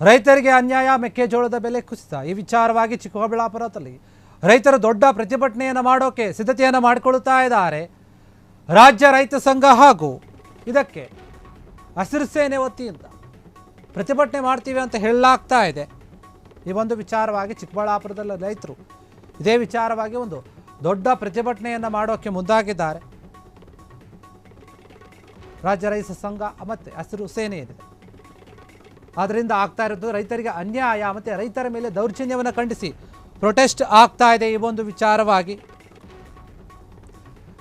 ರೈತರಿಗೆ ಅನ್ಯಾಯ, ಮೆಕ್ಕೆಜೋಳದ ಬೆಲೆ ಕುಸಿತ. ಈ ವಿಚಾರವಾಗಿ ಚಿಕ್ಕಬಳ್ಳಾಪುರದಲ್ಲಿ ರೈತರು ದೊಡ್ಡ ಪ್ರತಿಭಟನೆಯನ್ನು ಮಾಡೋಕೆ ಸಿದ್ಧತೆಯನ್ನು ಮಾಡಿಕೊಳ್ಳುತ್ತಾ ಇದ್ದಾರೆ ರಾಜ್ಯ ರೈತ ಸಂಘ ಹಾಗೂ ಇದಕ್ಕೆ ಹಸಿರು ಸೇನೆ ವತಿಯಿಂದ ಪ್ರತಿಭಟನೆ ಮಾಡ್ತೀವಿ ಅಂತ ಹೇಳಲಾಗ್ತಾ ಇದೆ. ಈ ಒಂದು ವಿಚಾರವಾಗಿ ಚಿಕ್ಕಬಳ್ಳಾಪುರದಲ್ಲಿ ರೈತರು ಇದೇ ವಿಚಾರವಾಗಿ ಒಂದು ದೊಡ್ಡ ಪ್ರತಿಭಟನೆಯನ್ನು ಮಾಡೋಕ್ಕೆ ಮುಂದಾಗಿದ್ದಾರೆ. ರಾಜ್ಯ ರೈತ ಸಂಘ ಮತ್ತು ಹಸಿರು ಸೇನೆ ಏನಿದೆ ಅದರಿಂದ ಆಗ್ತಾ ಇರೋದು ರೈತರಿಗೆ ಅನ್ಯಾಯ ಮತ್ತು ರೈತರ ಮೇಲೆ ದೌರ್ಜನ್ಯವನ್ನು ಖಂಡಿಸಿ ಪ್ರೊಟೆಸ್ಟ್ ಆಗ್ತಾ ಇದೆ ಈ ಒಂದು ವಿಚಾರವಾಗಿ.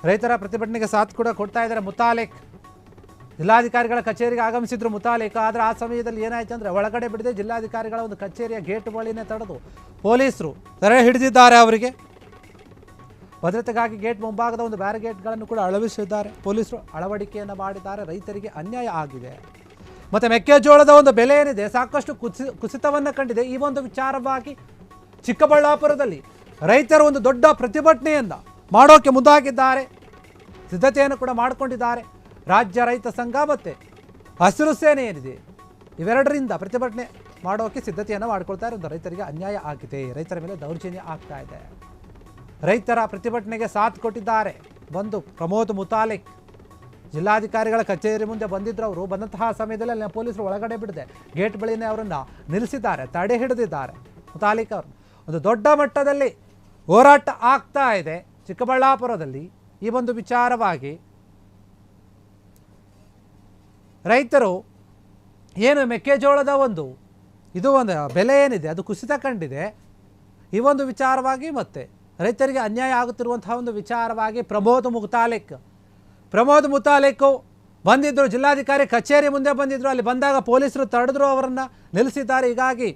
ರೈತರ ಪ್ರತಿಭಟನೆಗೆ ಸಾಥ್ ಕೂಡ ಕೊಡ್ತಾ ಇದ್ದಾರೆ ಮುತಾಲೇಕ್. ಜಿಲ್ಲಾಧಿಕಾರಿಗಳ ಕಚೇರಿಗೆ ಆಗಮಿಸಿದ್ರು ಮುತಾಲೇಕ್. ಆದರೆ ಆ ಸಮಯದಲ್ಲಿ ಏನಾಯ್ತು ಅಂದರೆ ಒಳಗಡೆ ಬಿಡದೆ ಜಿಲ್ಲಾಧಿಕಾರಿಗಳ ಒಂದು ಕಚೇರಿಯ ಗೇಟ್ ಬಳಿನೇ ತಡೆದು ಪೊಲೀಸರು ತೆರೆ ಹಿಡಿದಿದ್ದಾರೆ ಅವರಿಗೆ. ಭದ್ರತೆಗಾಗಿ ಗೇಟ್ ಮುಂಭಾಗದ ಒಂದು ಬ್ಯಾರಿಗೇಟ್ಗಳನ್ನು ಕೂಡ ಅಳವಡಿಸಿದ್ದಾರೆ. ಪೊಲೀಸರು ಅಳವಡಿಕೆಯನ್ನು ಮಾಡಿದ್ದಾರೆ. ರೈತರಿಗೆ ಅನ್ಯಾಯ ಆಗಿದೆ. ಮತ್ತು ಮೆಕ್ಕೆಜೋಳದ ಒಂದು ಬೆಲೆ ಏನಿದೆ, ಸಾಕಷ್ಟು ಕುಸಿ, ಕುಸಿತವನ್ನು ಕಂಡಿದೆ. ಈ ಒಂದು ವಿಚಾರವಾಗಿ ಚಿಕ್ಕಬಳ್ಳಾಪುರದಲ್ಲಿ ರೈತರು ಒಂದು ದೊಡ್ಡ ಪ್ರತಿಭಟನೆಯಿಂದ ಮಾಡೋಕ್ಕೆ ಮುಂದಾಗಿದ್ದಾರೆ. ಸಿದ್ಧತೆಯನ್ನು ಕೂಡ ಮಾಡಿಕೊಂಡಿದ್ದಾರೆ. ರಾಜ್ಯ ರೈತ ಸಂಘ ಮತ್ತು ಹಸಿರು ಸೇನೆ ಏನಿದೆ, ಇವೆರಡರಿಂದ ಪ್ರತಿಭಟನೆ ಮಾಡೋಕ್ಕೆ ಸಿದ್ಧತೆಯನ್ನು ಮಾಡಿಕೊಳ್ತಾ ಇರೋದು ರೈತರಿಗೆ ಅನ್ಯಾಯ ಆಗಿದೆ. ರೈತರ ಮೇಲೆ ದೌರ್ಜನ್ಯ ಆಗ್ತಾ ಇದೆ. ರೈತರ ಪ್ರತಿಭಟನೆಗೆ ಸಾಥ್ ಕೊಟ್ಟಿದ್ದಾರೆ. ಬಂದು ಪ್ರಮೋದ್ ಮುತಾಲಿಕ್ ಜಿಲ್ಲಾಧಿಕಾರಿಗಳ ಕಚೇರಿ ಮುಂದೆ ಬಂದಿದ್ದರು ಅವರು. ಬಂದಂತಹ ಸಮಯದಲ್ಲಿ ಅಲ್ಲಿ ಪೊಲೀಸರು ಒಳಗಡೆ ಬಿಡದೆ ಗೇಟ್ ಬಳಿನೇ ಅವರನ್ನು ನಿಲ್ಲಿಸಿದ್ದಾರೆ, ತಡೆ ಹಿಡಿದಿದ್ದಾರೆ. ಮುತಾಲಿಕ್ ಅವರು, ಒಂದು ದೊಡ್ಡ ಮಟ್ಟದಲ್ಲಿ ಹೋರಾಟ ಆಗ್ತಾ ಇದೆ. ಚಿಕ್ಕಬಳ್ಳಾಪುರದಲ್ಲಿ ಈ ಒಂದು ವಿಚಾರವಾಗಿ ರೈತರು ಏನು ಮೆಕ್ಕೆಜೋಳದ ಒಂದು, ಇದು ಒಂದು ಬೆಲೆ ಏನಿದೆ, ಅದು ಕುಸಿತ ಕಂಡಿದೆ. ಈ ಒಂದು ವಿಚಾರವಾಗಿ ಮತ್ತೆ ರೈತರಿಗೆ ಅನ್ಯಾಯ ಆಗುತ್ತಿರುವಂತಹ ಒಂದು ವಿಚಾರವಾಗಿ ಪ್ರಮೋದ್ ಮುತಾಲಿಕ್ ಪ್ರಮೋದ್ ಮುತಾಲಿಕ್ ಬಂದಿದ್ದರು ಜಿಲ್ಲಾಧಿಕಾರಿ ಕಚೇರಿ ಮುಂದೆ ಬಂದಿದ್ದರು ಅಲ್ಲಿ ಬಂದಾಗ ಪೊಲೀಸರು ತಡೆದ್ರು ಅವರನ್ನು, ನಿಲ್ಲಿಸಿದ್ದಾರೆ. ಹೀಗಾಗಿ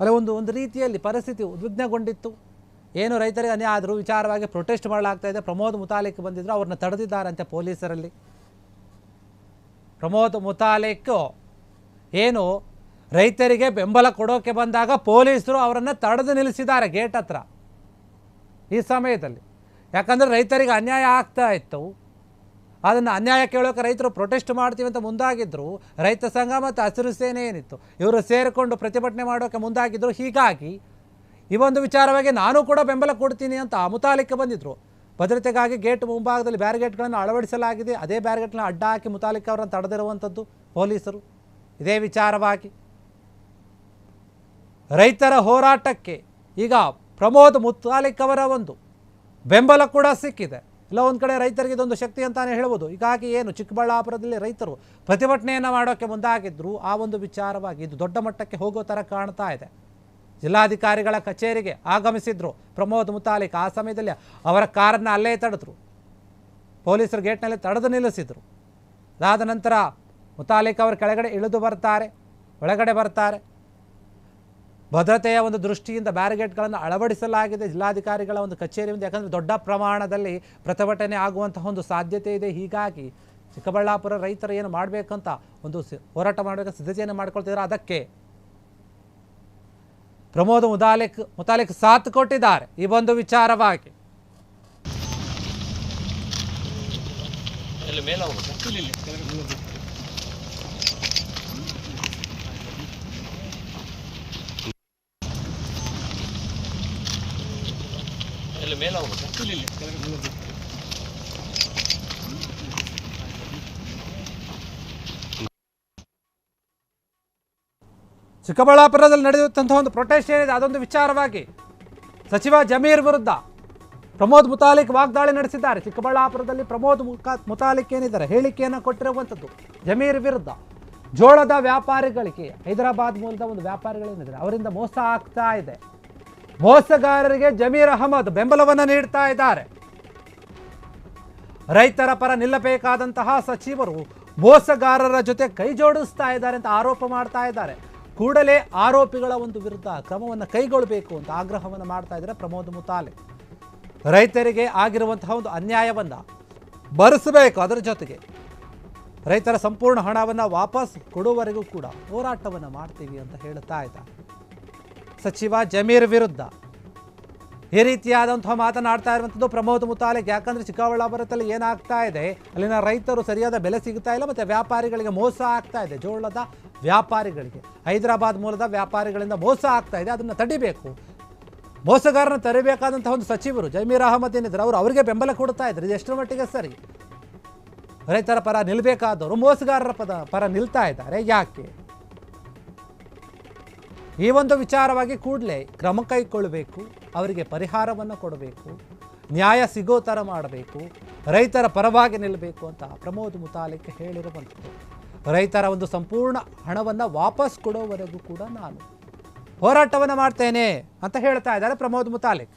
ಅಲ್ಲಿ ಒಂದು ಒಂದು ರೀತಿಯಲ್ಲಿ ಪರಿಸ್ಥಿತಿ ಉದ್ವಿಗ್ನಗೊಂಡಿತ್ತು. ಏನು ರೈತರಿಗೆ ಅನ್ಯಾಯ ಆದರೂ ವಿಚಾರವಾಗಿ ಪ್ರೊಟೆಸ್ಟ್ ಮಾಡಲಾಗ್ತಾ ಇದೆ. ಪ್ರಮೋದ್ ಮುತಾಲಿಕ್ ಬಂದಿದ್ದರು ಅವ್ರನ್ನ ತಡೆದಿದ್ದಾರಂತೆ ಪೊಲೀಸರಲ್ಲಿ. ಪ್ರಮೋದ್ ಮುತಾಲಿಕ್ ಏನು ರೈತರಿಗೆ ಬೆಂಬಲ ಕೊಡೋಕೆ ಬಂದಾಗ ಪೊಲೀಸರು ಅವರನ್ನು ತಡೆದು ನಿಲ್ಲಿಸಿದ್ದಾರೆ ಗೇಟ್ ಹತ್ರ. ಈ ಸಮಯದಲ್ಲಿ. ಯಾಕಂದರೆ ರೈತರಿಗೆ ಅನ್ಯಾಯ ಆಗ್ತಾ ಇತ್ತು. ಅದನ್ನು ಅನ್ಯಾಯ ಕೇಳೋಕೆ ರೈತರು ಪ್ರೊಟೆಸ್ಟ್ ಮಾಡ್ತೀವಿ ಅಂತ ಮುಂದಾಗಿದ್ದರು ರೈತ ಸಂಘ ಮತ್ತು ಹಸಿರು ಸೇನೆ ಏನಿತ್ತು, ಇವರು ಸೇರಿಕೊಂಡು ಪ್ರತಿಭಟನೆ ಮಾಡೋಕೆ ಮುಂದಾಗಿದ್ದರು ಹೀಗಾಗಿ ಈ ಒಂದು ವಿಚಾರವಾಗಿ ನಾನು ಕೂಡ ಬೆಂಬಲ ಕೊಡ್ತೀನಿ ಅಂತ ಮುತಾಲಿಕ್ಕೆ ಬಂದಿದ್ದರು ಭದ್ರತೆಗಾಗಿ ಗೇಟ್ ಮುಂಭಾಗದಲ್ಲಿ ಬ್ಯಾರಿಗೇಟ್ಗಳನ್ನು ಅಳವಡಿಸಲಾಗಿದೆ, ಅದೇ ಬ್ಯಾರಿಗೇಟ್ನ ಅಡ್ಡ ಹಾಕಿ ಮುತಾಲಿಕ್ ಅವರನ್ನು ತಡೆದಿರುವಂಥದ್ದು ಪೊಲೀಸರು. ಇದೇ ವಿಚಾರವಾಗಿ ರೈತರ ಹೋರಾಟಕ್ಕೆ ಈಗ ಪ್ರಮೋದ್ ಮುತಾಲಿಕ್ ಅವರ ಒಂದು ಬೆಂಬಲ ಕೂಡ ಸಿಕ್ಕಿದೆ. ಇಲ್ಲ, ಒಂದು ಕಡೆ ರೈತರಿಗೆ ಇದೊಂದು ಶಕ್ತಿ ಅಂತಾನೆ ಹೇಳ್ಬೋದು. ಹೀಗಾಗಿ ಏನು ಚಿಕ್ಕಬಳ್ಳಾಪುರದಲ್ಲಿ ರೈತರು ಪ್ರತಿಭಟನೆಯನ್ನು ಮಾಡೋಕ್ಕೆ ಮುಂದಾಗಿದ್ದರು ಆ ಒಂದು ವಿಚಾರವಾಗಿ ಇದು ದೊಡ್ಡ ಮಟ್ಟಕ್ಕೆ ಹೋಗೋ ಥರ ಕಾಣ್ತಾ ಇದೆ. ಜಿಲ್ಲಾಧಿಕಾರಿಗಳ ಕಚೇರಿಗೆ ಆಗಮಿಸಿದ್ರು ಪ್ರಮೋದ್ ಮುತಾಲಿಕ್. ಆ ಸಮಯದಲ್ಲಿ ಅವರ ಕಾರನ್ನು ಅಲ್ಲೇ ತಡೆದ್ರು. ಪೊಲೀಸರು ಗೇಟ್ನಲ್ಲಿ ತಡೆದು ನಿಲ್ಲಿಸಿದರು. ಅದಾದ ನಂತರ ಮುತಾಲಿಕ್ ಅವರು ಕೆಳಗಡೆ ಇಳಿದು ಬರ್ತಾರೆ, ಒಳಗಡೆ ಬರ್ತಾರೆ. ಭದ್ರತೆಯ ಒಂದು ದೃಷ್ಟಿಯಿಂದ ಬ್ಯಾರಿಗೇಟ್ಗಳನ್ನು ಅಳವಡಿಸಲಾಗಿದೆ. ಜಿಲ್ಲಾಧಿಕಾರಿಗಳ ಒಂದು ಕಚೇರಿಯಿಂದ, ಯಾಕಂದರೆ ದೊಡ್ಡ ಪ್ರಮಾಣದಲ್ಲಿ ಪ್ರತಿಭಟನೆ ಆಗುವಂತಹ ಒಂದು ಸಾಧ್ಯತೆ ಇದೆ. ಹೀಗಾಗಿ ಚಿಕ್ಕಬಳ್ಳಾಪುರ ರೈತರು ಏನು ಮಾಡಬೇಕಂತ ಒಂದು ಹೋರಾಟ ಮಾಡಬೇಕು ಸಿದ್ಧತೆಯನ್ನು ಮಾಡ್ಕೊಳ್ತಿದ್ದಾರೆ. ಅದಕ್ಕೆ ಪ್ರಮೋದ್ ಮುದಾಲಿಕ್, ಮುತಾಲಿಕ್ ಸಾಥ್ ಕೊಟ್ಟಿದ್ದಾರೆ. ಈ ಒಂದು ವಿಚಾರವಾಗಿ. ಮೇಲೆ ಹೋಗ್ಬೇಕಾ ಇಲ್ಲಿ ಚಿಕ್ಕಬಳ್ಳಾಪುರದಲ್ಲಿ ನಡೆಯುವಂತಹ ಒಂದು ಪ್ರೊಟೆಸ್ಟ್ ಏನಿದೆ, ಅದೊಂದು ವಿಚಾರವಾಗಿ ಸಚಿವ ಜಮೀರ್ ವಿರುದ್ಧ ಪ್ರಮೋದ್ ಮುತಾಲಿಕ್ ವಾಗ್ದಾಳಿ ನಡೆಸಿದ್ದಾರೆ. ಚಿಕ್ಕಬಳ್ಳಾಪುರದಲ್ಲಿ ಪ್ರಮೋದ್ ಮುತಾಲಿಕ್ ಏನಿದ್ದಾರೆ, ಹೇಳಿಕೆಯನ್ನು ಕೊಟ್ಟಿರುವಂಥದ್ದು ಜಮೀರ್ ವಿರುದ್ಧ. ಜೋಳದ ವ್ಯಾಪಾರಿಗಳಿಗೆ, ಹೈದರಾಬಾದ್ ಮೂಲದ ಒಂದು ವ್ಯಾಪಾರಿಗಳೇನಿದ್ದಾರೆ, ಅವರಿಂದ ಮೋಸ ಆಗ್ತಾ ಇದೆ. ಮೋಸಗಾರರಿಗೆ ಜಮೀರ್ ಅಹಮದ್ ಬೆಂಬಲವನ್ನು ನೀಡ್ತಾ ಇದ್ದಾರೆ. ರೈತರ ಪರ ನಿಲ್ಲಬೇಕಾದಂತಹ ಸಚಿವರು ಮೋಸಗಾರರ ಜೊತೆ ಕೈ ಜೋಡಿಸ್ತಾ ಇದ್ದಾರೆ ಅಂತ ಆರೋಪ ಮಾಡ್ತಾ ಇದ್ದಾರೆ. ಕೂಡಲೇ ಆರೋಪಿಗಳ ಒಂದು ವಿರುದ್ಧ ಕ್ರಮವನ್ನು ಕೈಗೊಳ್ಳಬೇಕು ಅಂತ ಆಗ್ರಹವನ್ನು ಮಾಡ್ತಾ ಇದ್ದಾರೆ ಪ್ರಮೋದ್ ಮುತಾಲೆ. ರೈತರಿಗೆ ಆಗಿರುವಂತಹ ಒಂದು ಅನ್ಯಾಯವನ್ನು ಬರೆಸಬೇಕು ಅದರ ಜೊತೆಗೆ. ರೈತರ ಸಂಪೂರ್ಣ ಹಣವನ್ನು ವಾಪಸ್ ಕೊಡುವವರೆಗೂ ಕೂಡ ಹೋರಾಟವನ್ನು ಮಾಡ್ತೀವಿ ಅಂತ ಹೇಳ್ತಾ ಇದ್ದಾರೆ. ಸಚಿವ ಜಮೀರ್ ವಿರುದ್ಧ. ಈ ರೀತಿಯಾದಂತಹ ಮಾತನಾಡ್ತಾ ಇರುವಂಥದ್ದು ಪ್ರಮೋದ್ ಮುತಾಲಿಕ್. ಯಾಕಂದ್ರೆ ಚಿಕ್ಕಬಳ್ಳಾಪುರದಲ್ಲಿ ಏನಾಗ್ತಾ ಇದೆ? ಅಲ್ಲಿನ ರೈತರು ಸರಿಯಾದ ಬೆಲೆ ಸಿಗ್ತಾ ಇಲ್ಲ, ಮತ್ತು ವ್ಯಾಪಾರಿಗಳಿಗೆ ಮೋಸ ಆಗ್ತಾ ಇದೆ. ಜೋಳದ ವ್ಯಾಪಾರಿಗಳಿಗೆ, ಹೈದರಾಬಾದ್ ಮೂಲದ ವ್ಯಾಪಾರಿಗಳಿಂದ ಮೋಸ ಆಗ್ತಾ ಇದೆ. ಅದನ್ನು ತಡಿಬೇಕು. ಮೋಸಗಾರನ ತರಬೇಕಾದಂತಹ ಒಂದು ಸಚಿವರು ಜಮೀರ್ ಅಹಮದ್ ಏನಿದ್ರು ಅವರು ಅವರಿಗೆ ಬೆಂಬಲ ಕೊಡ್ತಾ ಇದ್ರು ಇದು ಎಷ್ಟರ ಮಟ್ಟಿಗೆ ಸರಿ? ರೈತರ ಪರ ನಿಲ್ಲಬೇಕಾದವರು ಮೋಸಗಾರರ ಪದ ಪರ ನಿಲ್ತಾ ಇದ್ದಾರೆ. ಯಾಕೆ? ಈ ಒಂದು ವಿಚಾರವಾಗಿ ಕೂಡಲೇ ಕ್ರಮ ಕೈಗೊಳ್ಳಬೇಕು ಅವರಿಗೆ ಪರಿಹಾರವನ್ನು ಕೊಡಬೇಕು ನ್ಯಾಯ ಸಿಗೋ ಥರ ಮಾಡಬೇಕು ರೈತರ ಪರವಾಗಿ ನಿಲ್ಲಬೇಕು ಅಂತ ಪ್ರಮೋದ್ ಮುತಾಲಿಕ್ ಹೇಳಿರುವಂಥದ್ದು. ರೈತರ ಒಂದು ಸಂಪೂರ್ಣ ಹಣವನ್ನು ವಾಪಸ್ ಕೊಡೋವರೆಗೂ ಕೂಡ ನಾನು ಹೋರಾಟವನ್ನು ಮಾಡ್ತೇನೆ ಅಂತ ಹೇಳ್ತಾ ಇದ್ದಾರೆ ಪ್ರಮೋದ್ ಮುತಾಲಿಕ್.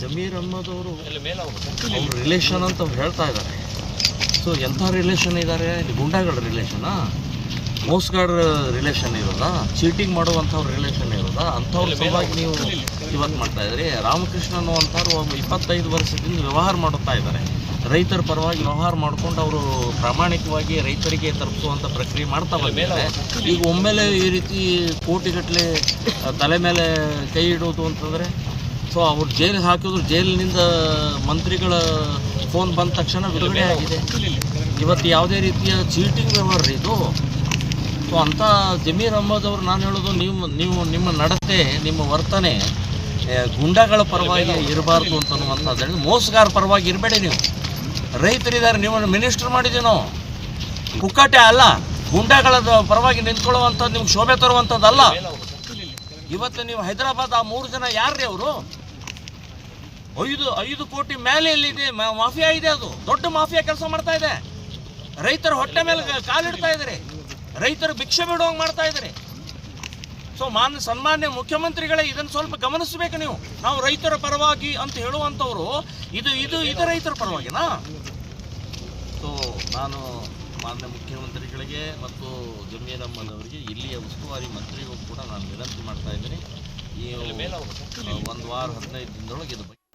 ಜಮೀರ್ ಅಹಮ್ಮದವರು ಅವರು ಇಲ್ಲಿ ಮೇಲೆ ಹೋಗ್ಬೇಕಾ ಅವ್ರ ರಿಲೇಷನ್ ಅಂತ ಅವ್ರು ಹೇಳ್ತಾ ಇದ್ದಾರೆ. ಸೊ ಎಂಥ ರಿಲೇಷನ್ ಇದ್ದಾರೆ ಇಲ್ಲಿ ಗುಂಡಾಗಳ ರಿಲೇಷನಾ ಮೋಸ್ಗಾಡ್ರ ರಿಲೇಷನ್ ಇರೋದಾ? ಚೀಟಿಂಗ್ ಮಾಡುವಂಥವ್ರ ರಿಲೇಷನ್ ಇರೋದಾ? ಅಂಥವ್ರ ಸಲುವಾಗಿ ನೀವು ಇವತ್ತು ಮಾಡ್ತಾ ಇದ್ರಿ. ರಾಮಕೃಷ್ಣ ಅನ್ನುವಂಥವ್ರು ಒಬ್ಬ ಇಪ್ಪತ್ತೈದು ವರ್ಷದಿಂದ ವ್ಯವಹಾರ ಮಾಡುತ್ತಾ ಇದ್ದಾರೆ. ರೈತರ ಪರವಾಗಿ ವ್ಯವಹಾರ ಮಾಡ್ಕೊಂಡು ಅವರು ಪ್ರಾಮಾಣಿಕವಾಗಿ ರೈತರಿಗೆ ತಲುಪಿಸುವಂಥ ಪ್ರಕ್ರಿಯೆ ಮಾಡ್ತಾ ಬಂದಿದ್ದಾರೆ. ಈಗ ಒಮ್ಮೆಲೆ ಈ ರೀತಿ ಕೋಟಿಗಟ್ಟಲೆ ತಲೆ ಮೇಲೆ ಕೈ ಇಡೋದು ಅಂತಂದರೆ ಸೊ ಅವ್ರು ಜೈಲಿಗೆ ಹಾಕಿದ್ರು. ಜೈಲಿನಿಂದ ಮಂತ್ರಿಗಳ ಫೋನ್ ಬಂದ ತಕ್ಷಣ ಬಿಡುಗಡೆ ಆಗಿದೆ. ಇವತ್ತು ಯಾವುದೇ ರೀತಿಯ ಚೀಟಿಂಗ್ ವ್ಯವಹಾರ ಇದು? ಸೊ ಅಂಥ ಜಮೀರ್ ಅಹ್ಮದ್ ಅವರು ನಾನು ಹೇಳೋದು ನೀವು ನೀವು ನಿಮ್ಮ ನಡತೆ, ನಿಮ್ಮ ವರ್ತನೆ ಗುಂಡಗಳ ಪರವಾಗಿ ಇರಬಾರ್ದು ಅಂತನ್ನುವಂಥದ್ದು ಹೇಳಿ ಮೋಸಗಾರ ಪರವಾಗಿ ಇರಬೇಡಿ ನೀವು. ರೈತರಿದ್ದಾರೆ ನಿಮ್ಮನ್ನು ಮಿನಿಸ್ಟರ್ ಮಾಡಿದ್ದೀವಿ ನಾವು. ಕುಕ್ಕಾಟೆ ಅಲ್ಲ, ಗುಂಡಗಳ ಪರವಾಗಿ ನಿಂತ್ಕೊಳ್ಳುವಂಥದ್ದು ನಿಮ್ಗೆ ಶೋಭೆ ತರುವಂಥದ್ದಲ್ಲ ಇವತ್ತು ನೀವು ಹೈದರಾಬಾದ್, ಆ ಮೂರು ಜನ ಯಾರ್ರಿ ಅವರು? ಐದು ಐದು ಕೋಟಿ ಮೇಲೆ ಎಲ್ಲಿದೆ ಮಾ- ಮಾಫಿಯಾ ಇದೆ ಅದು. ದೊಡ್ಡ ಮಾಫಿಯಾ ಕೆಲಸ ಮಾಡ್ತಾ ಇದೆ. ರೈತರ ಹೊಟ್ಟೆ ಮೇಲೆ ಕಾಲಿಡ್ತಾ ಇದ್ದಾರೆ. ರೈತರು ಭಿಕ್ಷೆ ಬಿಡುವಂಗೆ ಮಾಡ್ತಾ ಇದ್ದಾರೆ. ಸೊ ಮಾನ್ಯ ಸನ್ಮಾನ್ಯ ಮುಖ್ಯಮಂತ್ರಿಗಳೇ ಇದನ್ನು ಸ್ವಲ್ಪ ಗಮನಿಸಬೇಕು ನೀವು. ನಾವು ರೈತರ ಪರವಾಗಿ ಅಂತ ಹೇಳುವಂಥವ್ರು ಇದು ಇದು ಇದು ರೈತರ ಪರವಾಗಿನಾ? ಸೊ ನಾನು ಮಾನ್ಯ ಮುಖ್ಯಮಂತ್ರಿಗಳಿಗೆ ಮತ್ತು ಜಮೀರ್ ಇಲ್ಲಿಯ ಉಸ್ತುವಾರಿ ಮಂತ್ರಿಗೂ ಕೂಡ ನಾನು ವಿನಂತಿ ಮಾಡ್ತಾ ಇದ್ದೀನಿ. ಈ ಒಂದು ವಾರ ಹದಿನೈದು ದಿನದೊಳಗೆ ಇದು